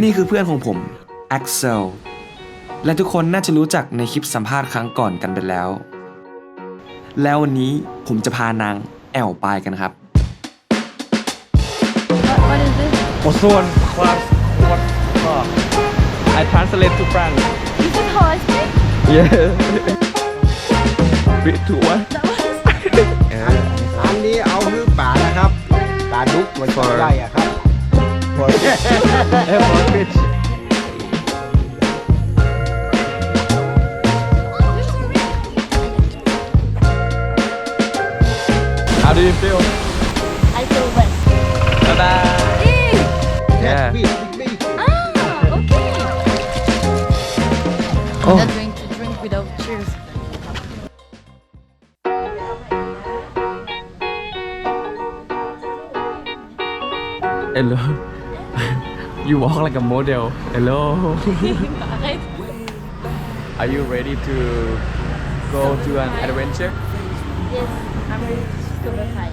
นี่คือเพื่อนของผม Axel และทุกคนน่าจะรู้จักในคลิปสัมภาษณ์ครั้งก่อนกันไปแล้ว แล้ววันนี้ผมจะพานางแอลปายกันครับ What, what is this? โอโซนความวัดก็ I translate to French This is how I speak? yeah bit to what อันนี้เอาฮือป่านะครับป่าดุกมันตัวใหญ่อะครับ for eh, for How do you feel? I feel wet. Bye bye. Ew. Yeah. พี่พี่ Ah, okay. Oh. I'm not going to drink without cheers. Hello. you walk like a model. Hello. Are you ready to go to an adventure? Yes, I'm ready to discover high.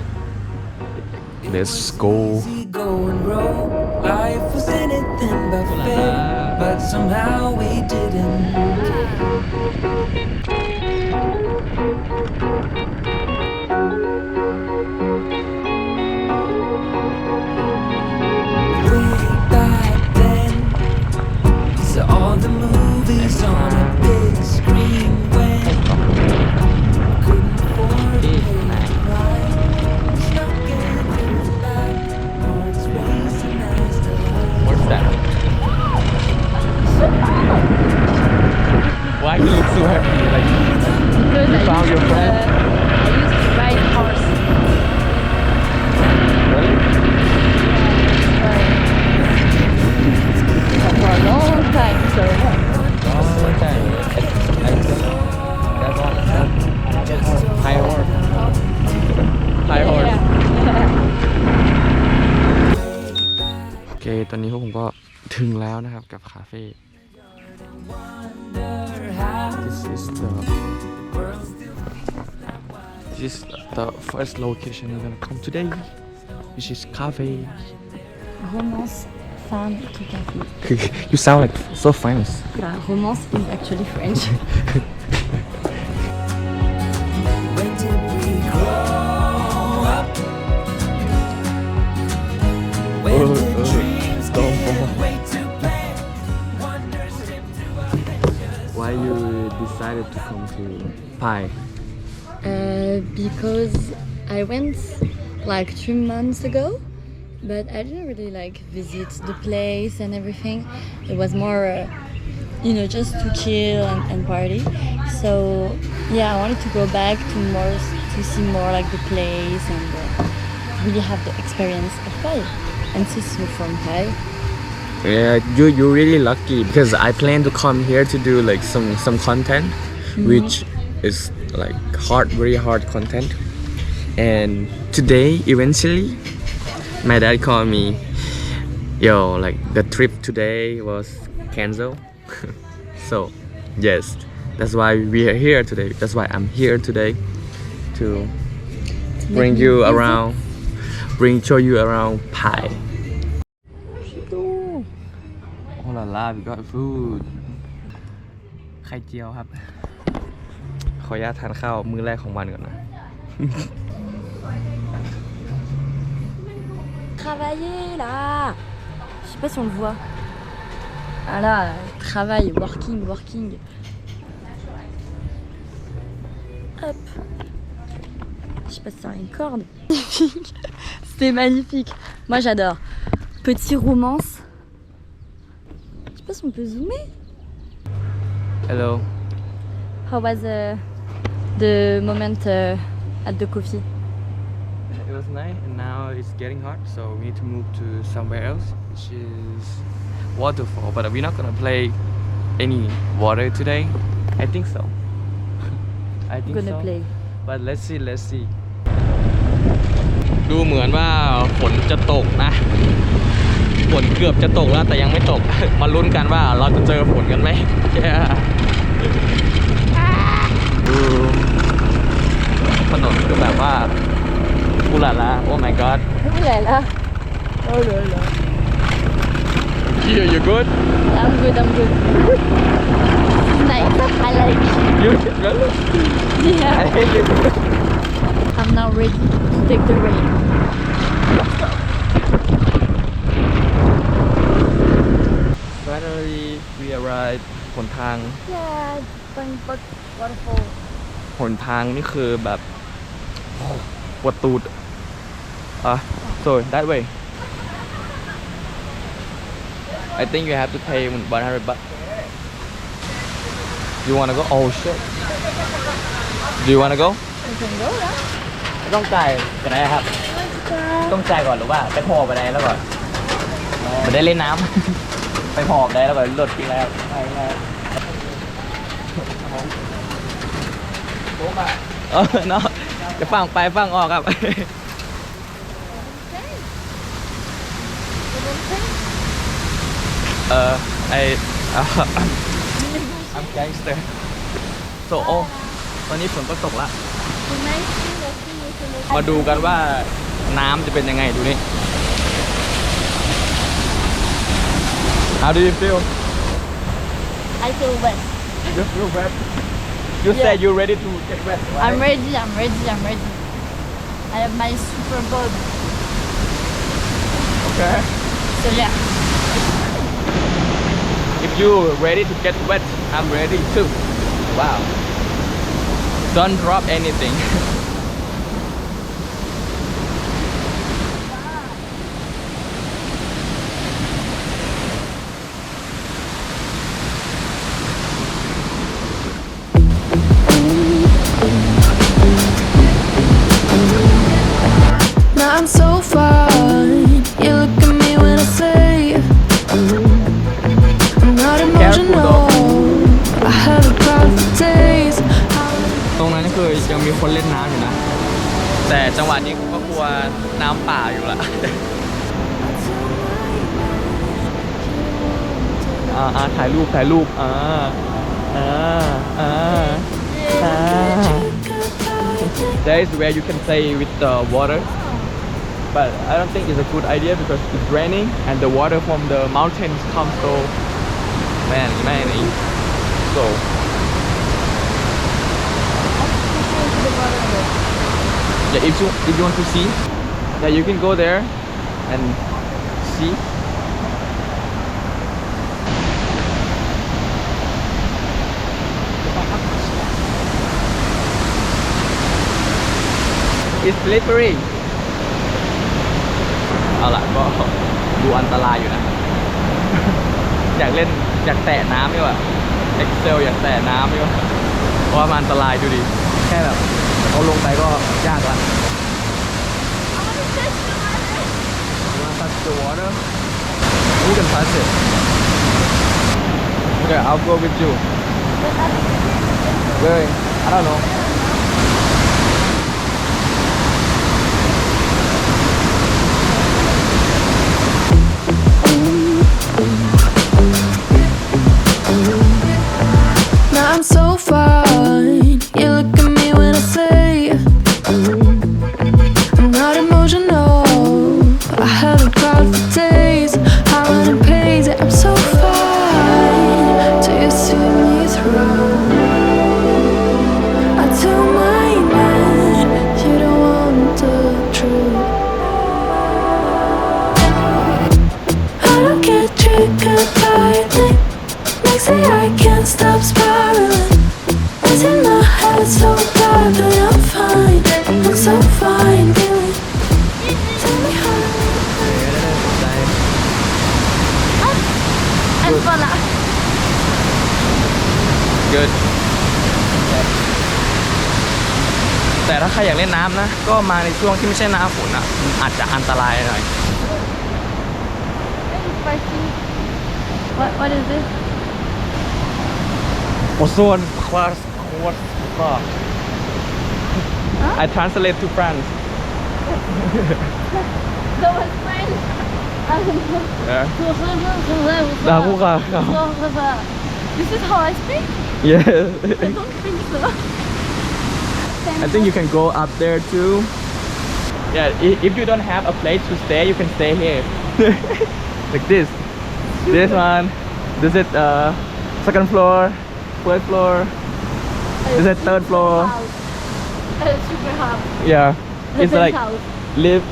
Let's go. easy going road. Life was anything but fair, but somehow we didn't. Ah. I found your friend? First location we're gonna come today which is cafe romance femme to café. You sound like so famous Bah, romance is actually French. When did we grow up? When did dreams don't give fall. way to pain? Wonders slip through our fingers. Why you decided to come to Pi Uh, because I went like three months ago, but I didn't really like visit the place and everything. It was more, uh, you know, just to chill and, and party. So yeah, I wanted to go back to more to see more like the place and uh, really have the experience of Pai. And see you're from Pai, Yeah, you you're really lucky because I plan to come here to do like some some content, which is like hard, very hard content. And today, eventually, my dad called me, yo, like the trip today was canceled. so, yes, that's why we are here today. That's why I'm here today to bring me you visit. around, bring show you around Pi. Oh la la we got food ไข่เจียวครับ ข ออนุญาตทานข้าวมื้อแรกของวันก่อนนะ travailler là Je sais pas si on le voit. Ah là, travail, working, working. Hop. Je sais pas si c'est une corde. C'est magnifique. Moi j'adore. Petit romance. Je sais pas si on peut zoomer. Hello How was uh, the moment uh, at the coffee? It was nice and now it's getting hot so we need to move to somewhere else which is waterfall but we're not gonna play any water today I think so I think Gonna so play. but let's see let's see ดูเหมือนว่าฝนจะตกนะฝนเกือบจะตกแล้วแต่ยังไม่ตก มาลุ้นกันว่าเราจะเจอฝนกันไหม Yeah ดูถ นนคือแบบว่าอุลาลาโอ้ my god Oh là là Oh là là You you good? I'm good, I'm good. It's nice. I like You really? Yeah. I hate you. I'm now ready to take the rain. Finally we arrived หนทาง Yeah, Bangkok waterfall. หนทางนี่คือแบบ ปวดตูดอะ so that way I think you have to pay 100 baht you wanna go oh shit do you wanna go We can go, yeah? ต้องจ่ายกันไหนครับ ต้องจ่ายก่อนหรือว่า ไปพอไปได้แล้วก่อนไม่ได้เล่นน้ำ ไปพอไปได้แล้วก่อนรถกินแล้วไปแล้วเออเนาะ จะฟังไปฟังออกครับ เออไอ I'm gangster so โอ้ตอนนี้ฝนก็ตกละ มาดูกันว่าน้ำจะเป็นยังไงดูนี่ How do you feel? I feel wet. You feel wet? You Yeah. said you're ready to get wet, right? I'm ready, I'm ready, I'm ready. I have my super board. Okay. So yeah. If you're ready to get wet, I'm ready too. Wow. Don't drop anything. แต่จังหวะนี้ก็กลัวน้ำป่าอยู่ละอ่าอ่าถ่ายรูปถ่ายรูปอ่าอ่าอ่าอ่า That is where you can play with the water but I don't think it's a good idea because it's raining and the water from the mountains comes so man many so yeah if you if you want to see yeah you can go there and see it's slippery เอาล่ะก็ดูอันตรายอยู่นะ อยากเล่นอยากแตะน้ำดีกว่า Excel อยากแตะน้ำดีกว่าเพราะว่ามันอันตรายดูดิ แค่แบบเอาลงไปก็ยากละ You wanna touch the water? You can touch it. Okay, I'll go with you. Where? I don't know. แต่ถ้าใครอยากเล่นน้ำนะ ก็มาในช่วงที่ไม่ใช่หน้าฝนอะมันอาจจะอันตรายหน่อย Spicy. What, what is this? โอโซนคลาสวอตก็ I translate to France That was French. I don't know. yeah This This is how I speak? yeah I don't think so. I think you can go up there too yeah if you don't have a place to stay you can stay here like this This one. This is uh second floor, first floor. This is third floor. Super house. Yeah. The It's like penthouse. live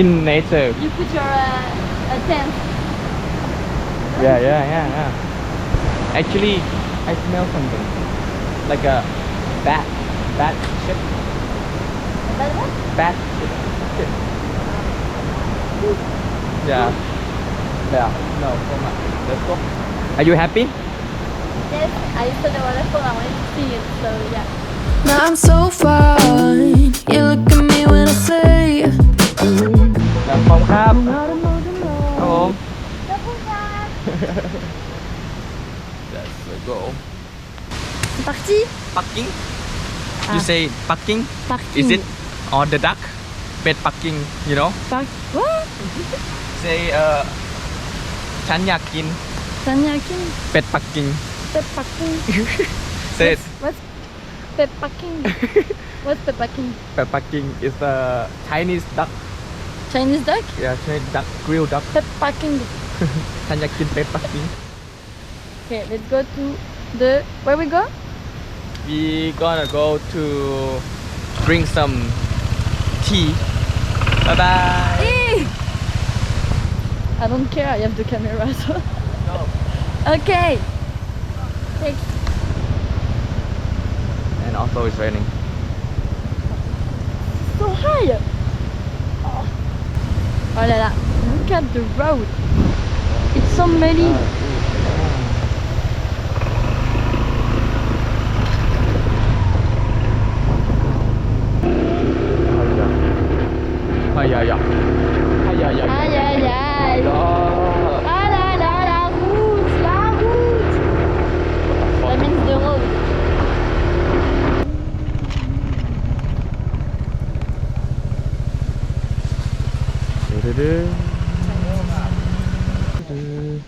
in nature. You put your uh, a tent. Yeah, yeah, yeah, yeah. Actually, I smell something like a bat, bat shit, That one? bat shit. shit. Yeah. Yeah. No, so much. Let's go. Are you happy? Yes, I used to know what I thought I wanted to see it, so yeah. Now I'm so fine. You look at me when I say ครับผมครับครับผม Let's go. C'est parti Parking? Ah. You say parking? Parking. Is it or the duck? Bed parking, you know? Park. What? Say uh ฉันอยากกิน Tanyakin. เป็ดปักกิ่ง Pep parking. Say it. What's pep parking? What's pep parking? เป็ดปักกิ่ง is the Chinese duck Chinese duck? yeah Chinese duck grilled duck Pep parking. ฉันอยากกินเป็ดปักกิ่ง Okay, let's go to the where we go? We gonna go to drink some tea bye bye I don't care, I have the camera so. no. Okay. Take and also it's raining so high. Oh. oh là là, look at the road. It's so muddy. ai dạ dạ. Ai dạ dạ. Ai dạ dạ. Đó đó đó đó đó gut ja gut da bin ich jung Du-du-du. Du-du.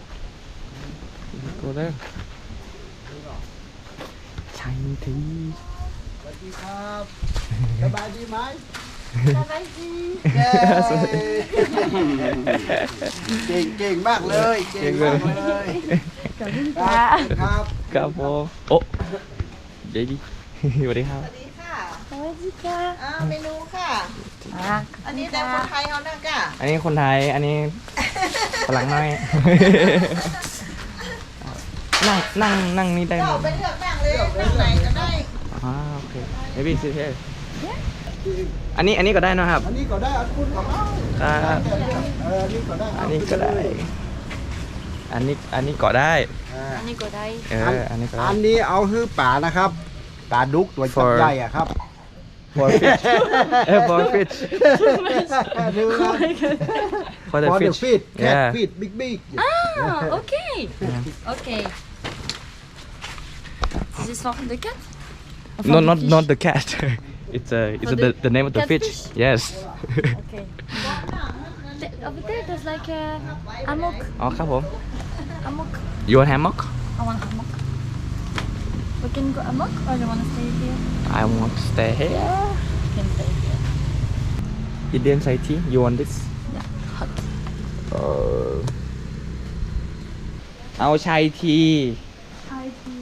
Gå der. ันทีสวัสดีครับ สบายดีไหม เย้เก่งเก่งมากเลยเก่งมากเลยครับครับครับผมโอ้เบบี้สวัสดีครับค่ะ Ça va y quoi อ่าเมนูค่ะ Ah, อันนี้แต่คนไทยเขาเนี่ยค่ะอันนี้คนไทยอันนี้ฝรั่งน้อยนั่งนั่งนั่งนี่ได้ไหมเจ้าไปเลือกนั่งเลยนั่งไหนก็ได้อ่าโอเค maybe sit here อันนี้อันนี้ก็ได้นะครับ อันนี้ก็ได้อันคุณก็เอาครับ เอออันนี้ก็ได้อันนี้ก็ได้ อันนี้อันนี้ก็ได้ อ่า on y go d'ail. เออ อันนี้ก็ได้ อันนี้เอาฮื้อป่านะครับปลาดุกตัวจับ For- ใหญ่อะครับ for fish เออ for fish ดูครับ for the for the fish fish cat yeah fish big big Ah, okay. Okay. This is for the cat? Or for no the not fish? not the cat it's a it's For the, the the name of the fish catfish? yes Okay. Th- Over there, there's like a hammock. อ๋อครับผม Hammock. you want hammock I want hammock. We can go hammock or you want to stay here? I want to stay here We can stay here. Indian Thai tea you want this Yeah, hot. เออเอาชายที Hi, tea.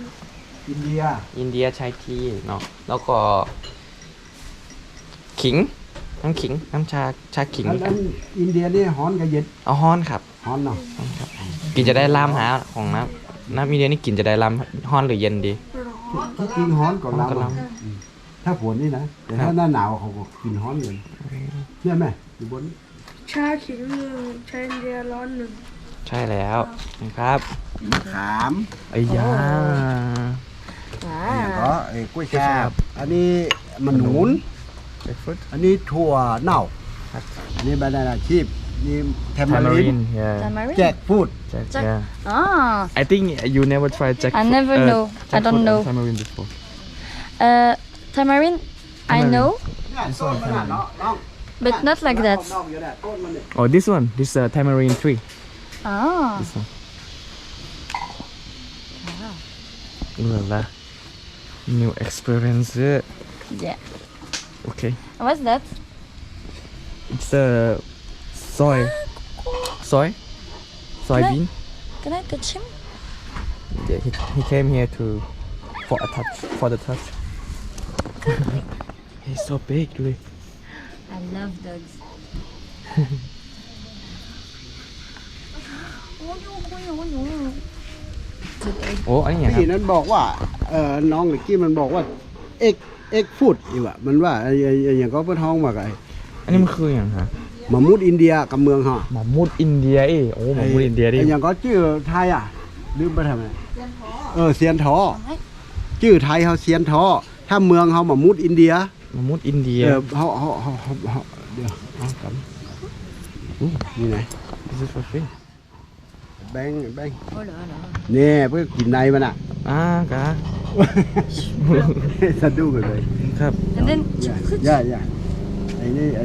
อินเดีย อินเดียชายทีเนาะแล้วก็ ขิง น้ำขิง น้ำชา ชาขิงอันนั้นอินเดียนี่ฮ้อนกับเย็นเอาฮ้อนครับฮ้อนเนาะกินจะได้ลามหาของน้ำน้ำอินเดียนี่กินจะได้ลามฮ้อนหรือเย็นดี ที่จริงฮ้อนกว่าฮ้อนกว่าเราเราอืมถ้าฝนนี่นะแต่ครัถ้าบหน้าหนาวเขาก็กินฮ้อนเลยเนี่ยไหมอยู่บนชาเขียวหนึ่งชาอินเดียร้อนหนึ่งใช่แล้วนะครับมะขามไอ้ยาเนี่ยก็ไอ้กล้วยแช่บอันนี้มันหนุน Grapefruit. I need tour now. I need banana chip. Tamarind. Yeah. Tamarind? Jackfruit. Jack, Jack- ah. I think you never try jackfruit. I never uh, know. I don't know. Tamarind before. uh, tamarind, I know, but not like that. Oh, this one. This uh, tamarind tree. Ah, This one. Ah. New experience. Yeah. okay What's that? it's a soy soy soybean Can I touch him? Yeah, he, he came here to for a touch for the touch. He's so big, really. I love dogs. Today. โอ้อันนี้ไงครั พี่ บ นั้นบอกว่าเออน้องเมื่อกี้มันบอกว่าเอ็ก เอ็กฟุตอีกว่ะมันว่าไอ้ไอ้ไอ้อย่างก็เพิ่นท้องมาไงอันนี้มันคืออย่างฮะมามุดอินเดียกับเมืองฮะหมามุดอินเดียเอ้โอ้หมามุดอินเดียดิไอ้อย่างก็ชื่อไทยอะลืมไปทำไมเออเซียนทอชื่อไทยเขาเซียนทอถ้าเมืองเขามามุดอินเดียหมามุดอินเดียเออเขาเขาเขาเขาเขาเดี๋ยวเอากลับอู้นี่ไง This is for free แบงค์แบงค์ Oh là là. เนี่ยเพื่อกินในมันอ่ะ อ่ากะ สะดุ้งกันเลย ครับ And then อย่าอย่าอย่าไอ้นี่ไอ้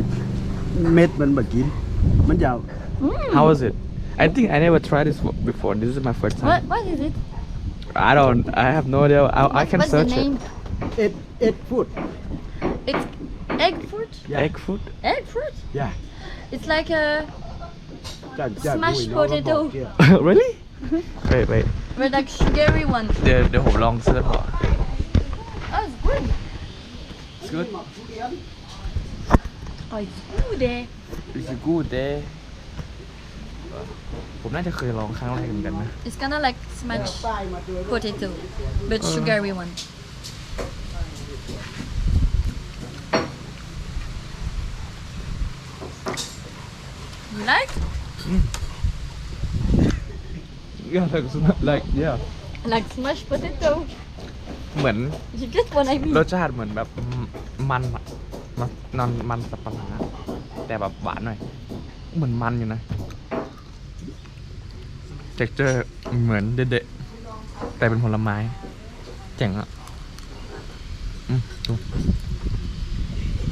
เม็ดมันแบบกิน มันจะ How was it I think I never tried this before this is my first time what what is it? I don't I have no idea I, I can What's search the name? เอ็ดเอ็ดฟูด It's egg fruit. it egg food Egg fruit. อย่า It's like a จะจะ Smashed คุยน้องก็บอก potato เกี่ยว really wait wait but like sugary one. เดี๋ยวเดี๋ยวผมลองเสิร์ชก่อน Oh, it's good. It's good Oh, it's good. Eh? It's a good day ผมน่าจะเคยลองครั้งแรกเหมือนกันนะ It's kind of like smashed potato, but sugary one. You like? Yeah like like yeah Like smashed potato. เหมือน You get what I mean? รสชาติเหมือนแบบมันอะมันนอนมันสับปะรดอะแต่แบบหวานหน่อย เหมือนมันอยู่นะ texture เหมือนเด็ดๆแต่เป็นผลไม้ เจ๋งอะอืมดู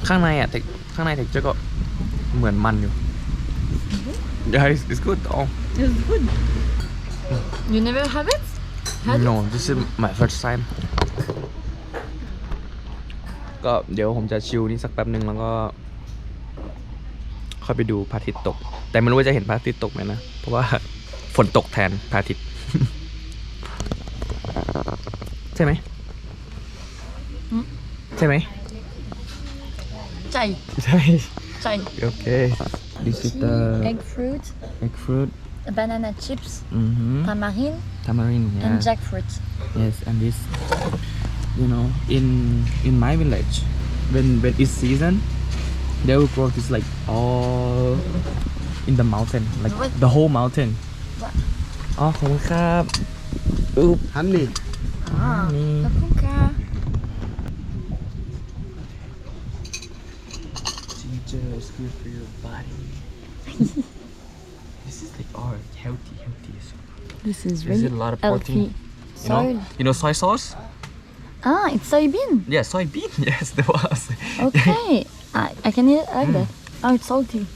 ข้างในอะ tex- ข้างใน texture ก็เหมือนมันอยู่ yeah it's, it's good oh It's good. You never have it? Had no this is my first time ก็เดี๋ยวผมจะชิลนี่สักแป๊บหนึ่งแล้วก็ค่อยไปดูพระอาทิตย์ตก แต่ไม่รู้ว่าจะเห็นพระอาทิตย์ตกไหมนะ เพราะว่าฝนตกแทนพระอาทิตย์ ใช่ไหมอืมใช่ไหม Chai. ใช่ Chai. โอเค this is the Egg fruit, egg fruit banana chips, อือฮึ tamarind, tamarind yeah. and jackfruit. Yes, and this, you know, in in my village, when when it's season, they will grow this like all in the mountain, like What? the whole mountain. What? อ๋อขอบคุณครับอุ๊บ ฮันนี่ Ah, Mm. good for your body. this is like all healthy, healthy. This is There's really a lot of healthy. protein. You know, Soil. you know soy sauce? Ah, it's soybean. Yeah, soybean. Yes, there was. Okay. I, I can eat it like that. Oh, it's salty.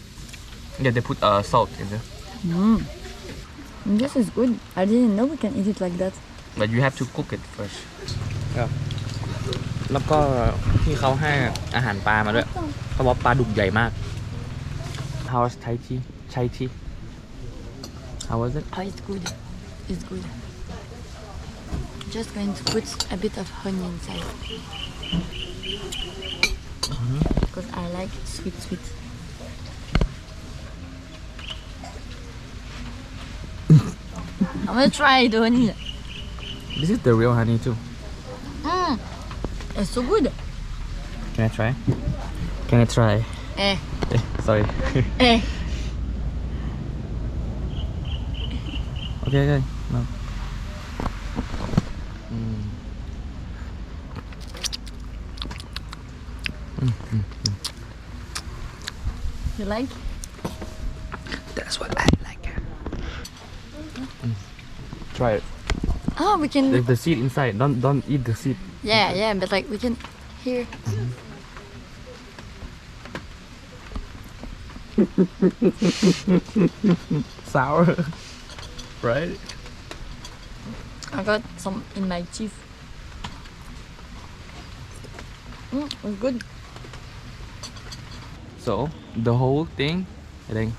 yeah, they put uh, salt in there, Mm. This is good. I didn't know we can eat it like that. but you have to cook it first. แล้วก็ที่เขาให้อาหารปลามาด้วย เขาบอกปลาดุกใหญ่มาก how was Thai tea? Chai tea? How was it? Oh, it's good. It's good. Just going to put a bit of honey inside. Because I like sweet, sweet. I'm gonna try the honey. This is the real honey too. Mm. It's so good. Can I try? Can I try? Eh, Eh, sorry. eh. okay, okay. No. Mm. You like? That's what I like. Mm. Try it. Oh, we can. There's the seed inside. Don't don't eat the seed. Yeah, yeah, but like we can. Here. Sour. right? I got some in my teeth. Mm, it's good. So the whole thing, I think.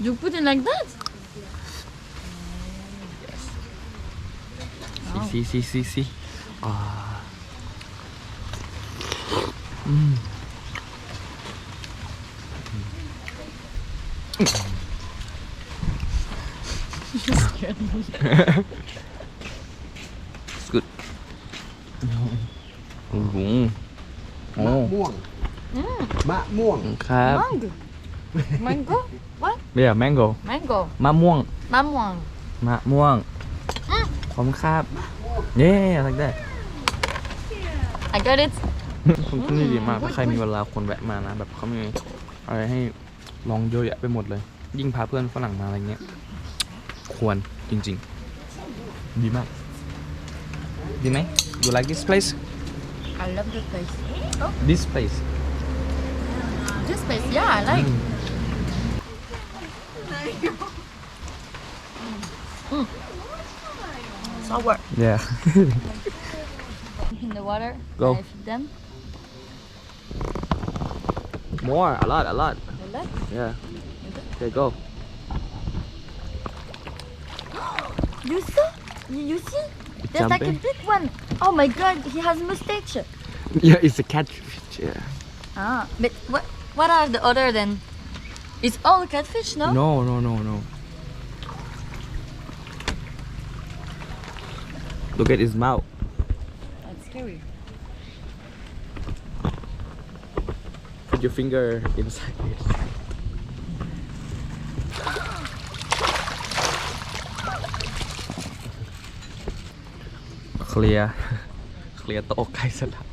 You put it like that? Yes. see see see see อ่าอืม It's good อืมโอ้มะม่วง มะม่วงครับ Mango. Mango? What? yeah mango Mango. มะม่วง Mamwang. มะม่วงขอบคุณครับเย้อะไรได้ I got it. คุณที่นี่ดีมากถ้าใครมีเวลาคนแวะมานะ แบบเขามีอะไรให้ลองเยอะแยะไปหมดเลย ยิ่งพาเพื่อนฝรั่งมาอะไรเงี้ย ควรจริง ๆ ดีมาก ดีไหม you like this place I love the place. this place This place, yeah, I like. Mm. Sour. yeah In the water. Go. I feed them. more a lot a lot I like. yeah okay go You saw? You, you see? There's like a big one. Oh my god, he has mustache. yeah it's a catfish yeah Ah, but what what are the other then? It's all catfish, no? no no no no look at his mouth That's scary. put your finger inside it. เคลียร์เคลียร์โต๊ะใกล้สลับ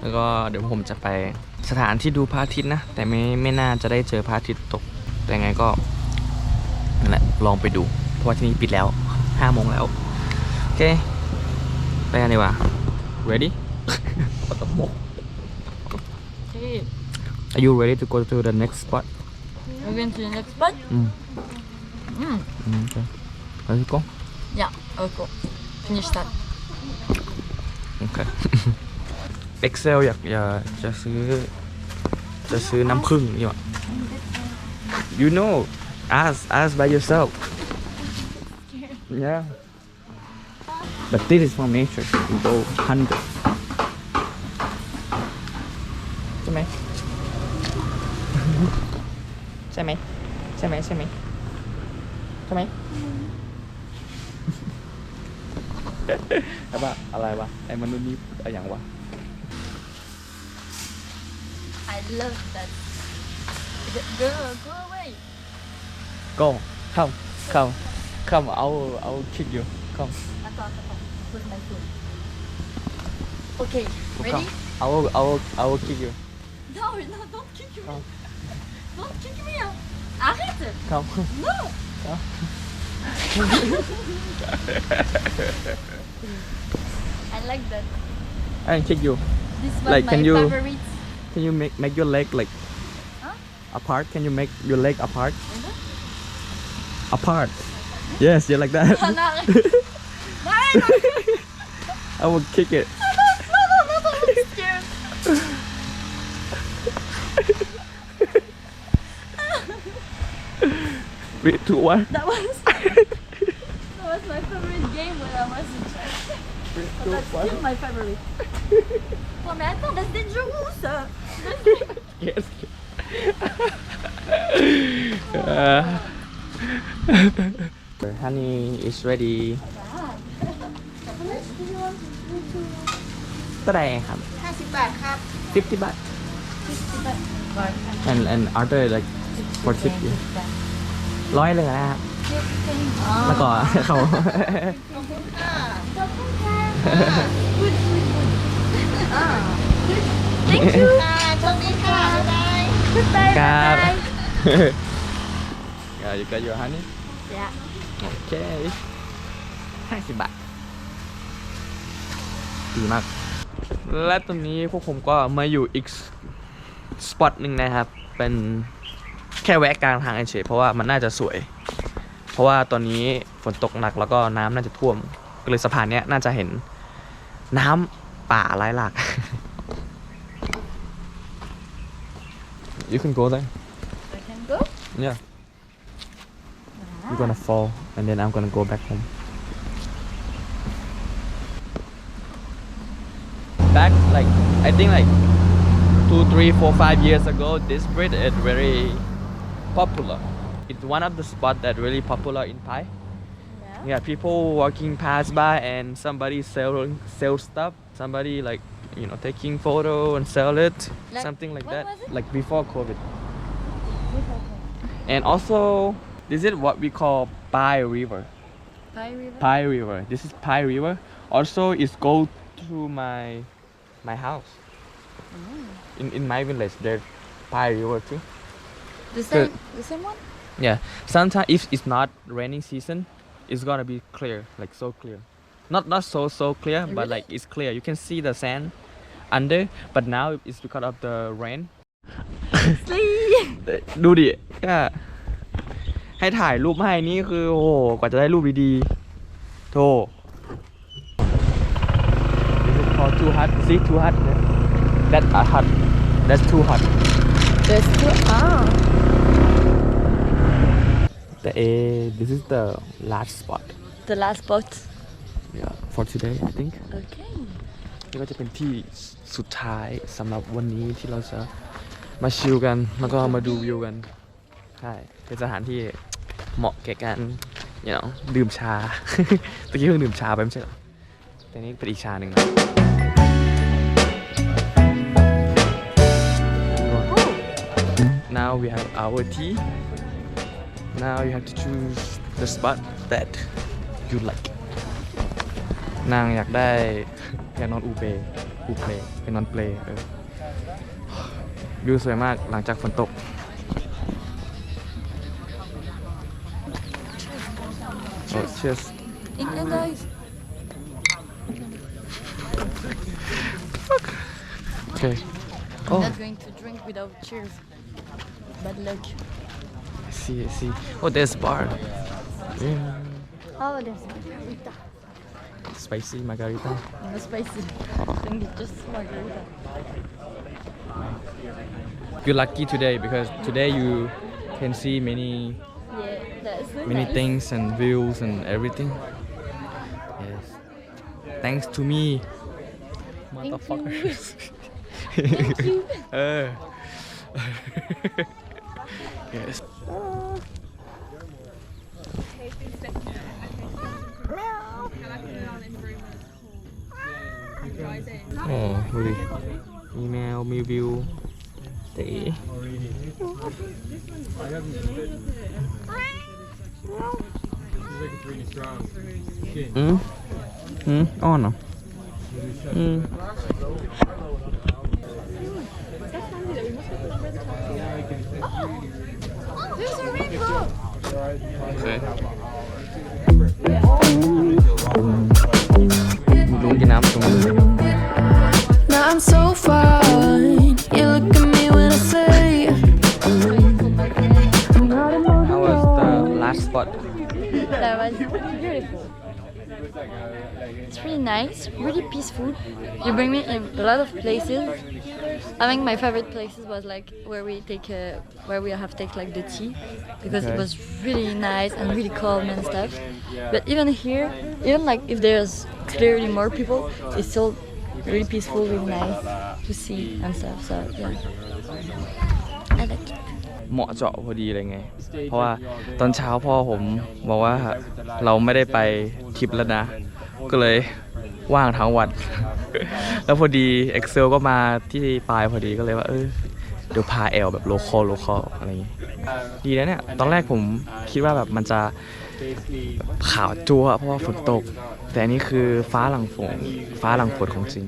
แล้วก็เดี๋ยวผมจะไปสถานที่ดูพระอาทิตย์นะ แต่ไม่ไม่น่าจะได้เจอพระอาทิตย์ตก แต่ยังไงก็นั่นแหละลองไปดู เพราะว่าที่นี่ปิดแล้วห้าโมงแล้ว โอเค ไปกันดีกว่า ready ปตมก Okay. Are you ready to go to the next spot? We're going to the next spot? Mm. Mm. Mm, okay. Let's go. Yeah, okay. Finish that. Okay. Excel อยากอยากจะซื้อ จะซื้อน้ำผึ้งนี่หว่า You know ask ask by yourself Yeah But this is from nature you go hundred ใช่ไหมใช่ไหมใช่ไหมใช่ไหมใช่ไหม แล้วว่าอะไรวะ ไอ้มนุษย์นี้อะไรอย่างวะ I love that. Girl, go away. Go come come come I will I will kick you come Attends, attends. Put my phone. Okay, ready? come I will I will I will kick you No, no, don't kick me. Come. Don't kick me. hein. Arrête. come No. Mm. I like that. I kick you This was Like, my can you- favorite. can you make make your leg like Huh? apart? Can you make your leg apart? Apart. Yes you're like that. Non, arrête, non, I will kick it. Three two one That was child. But that's still my favorite. Oh mais attends, that's dangerous. yes uh, honey is ready เท่าไหร่ครับ50บาทครับ50 baht and and other like for tip ร้อยเลยนะครับแล้วก็เขา Thank you. ค่ะโชคดีค่ะบ๊ายบาย Goodbye. ครับ bye. yeah you got your honey Yeah. โอเคห้าสิบบาท ดีมาก และตรงนี้พวกผมก็มาอยู่อีกสปอตหนึ่งนะครับ เป็นแค่แวะกลางทางเฉยๆเพราะว่ามันน่าจะสวย เพราะว่าตอนนี้ฝนตกหนักแล้วก็น้ำน่าจะท่วม หรือสะพานเนี้ยน่าจะเห็นน้ำป่าไหลหลาก You can go there I can go Yeah You're gonna fall and then I'm gonna go back home Back like I think like two three four five years ago this bridge is very popular it's one of the spot that really popular in Thai Yeah, people walking past by and somebody selling sell stuff. Somebody like you know taking photo and sell it, Like, something like that. was it? Like before COVID. And also, this is what we call Pai River. Pai River. Pai River. This is Pai River. Also, it's go to my my house. Mm. In in my village, there's Pai River too. The same, the same one? Yeah. Sometimes if it's not raining season, it's gonna be clear, like so clear. Not not so so clear, but Really? like it's clear. You can see the sand under, but now it's because of the rain. ดูดิก็ให้ถ่ายรูปให้นี่คือ โอ้โหกว่าจะได้รูปดีๆโธ่ This is called too hot see too hot that a hot that's too hot There's two. Ah. The A this is the last spot The last spot. yeah for today I think Okay. นี่ก็จะเป็นที่สุดท้ายสำหรับวันนี้ที่เราจะมาชิลกันแล้วก็มาดูวิวกันใช่เป็นสถานที่เหมาะแก่การ you know ดื่มชา ตะกี้เพิ่งดื่มชาไปไม่ใช่เหรอแต่นี่เป็นอีกชาหนึ่งนะ Now we have our tea Now you have to choose the spot that you like นางอยากได้ อยากนอนอูเปอูเปลไปนอนเปลเออวิวสวยมากหลังจากฝนตก โอ้ cheers England guys. โอเคโอ้ I'm not going to drink without cheers. Bad luck. See I see oh there's bar. Oh, there's margarita. spicy margarita No spicy. I think it's just margarita. you're lucky today because today you can see many Yeah, so many nice. things and views and everything. Yes. Thanks to me. Motherfuckers. Thank you. uh. yes. Oh, ดูดิมีแมว มีวิวเต๋ อืมอืมอ้อนเหรออืม ลุงกินน้ำตรงนี้ Now I'm so fine. You look at me when I say I'm not How was the last spot That was beautiful. It's really nice, really peaceful. You bring me in a lot of places. I think my favorite places was like where we take uh, where we have take like the tea because it Okay. was really nice and really calm and stuff. But even here, even like if there's clearly more people, it's still really peaceful, really nice to see and stuff. So yeah, I like it. เหมาะเจาะพอดีเลยไง เพราะว่าตอนเช้าพ่อผมบอกว่าเราไม่ได้ไปทริปแล้วนะ ก็เลยว่างทั้งวัน แล้วพอดี Excel ก็มาที่ปลายพอดีก็เลยว่า เออเดี๋ยวพาแอลแบบโลคอลโลคอลอะไรอย่างงี้ดีนะเนี่ย ตอนแรกผมคิดว่าแบบมันจะขาวจัวเพราะว่าฝนตก แต่อันนี้คือฟ้าหลังฝนฟ้าหลังฝนของจริง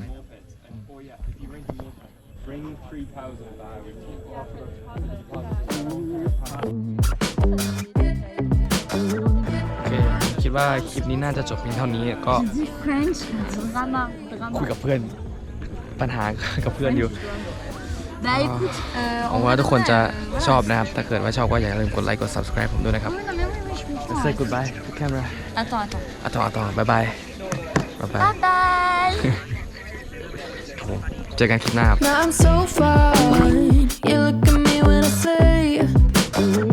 ดว่าคลิปนี้น่าจะจบเพียงเท่านี้ก็ French drama, drama. คุยกับเพื่อน ปัญหากับเพื่อนอยู่ Bah écoute, euh, หวังว่าทุกคนจะชอบนะครับ ถ้าเกิดว่าชอบก็อย่าลืมกดไลค์กด subscribe ผมด้วยนะครับ Oui, non, mais oui, oui, je comprends. Say goodbye to camera Attends, attends. อะต่ออะต่อบายบายบายบาย Bye bye. เจอกันคลิปหน้าครับ Now I'm so fine. You look at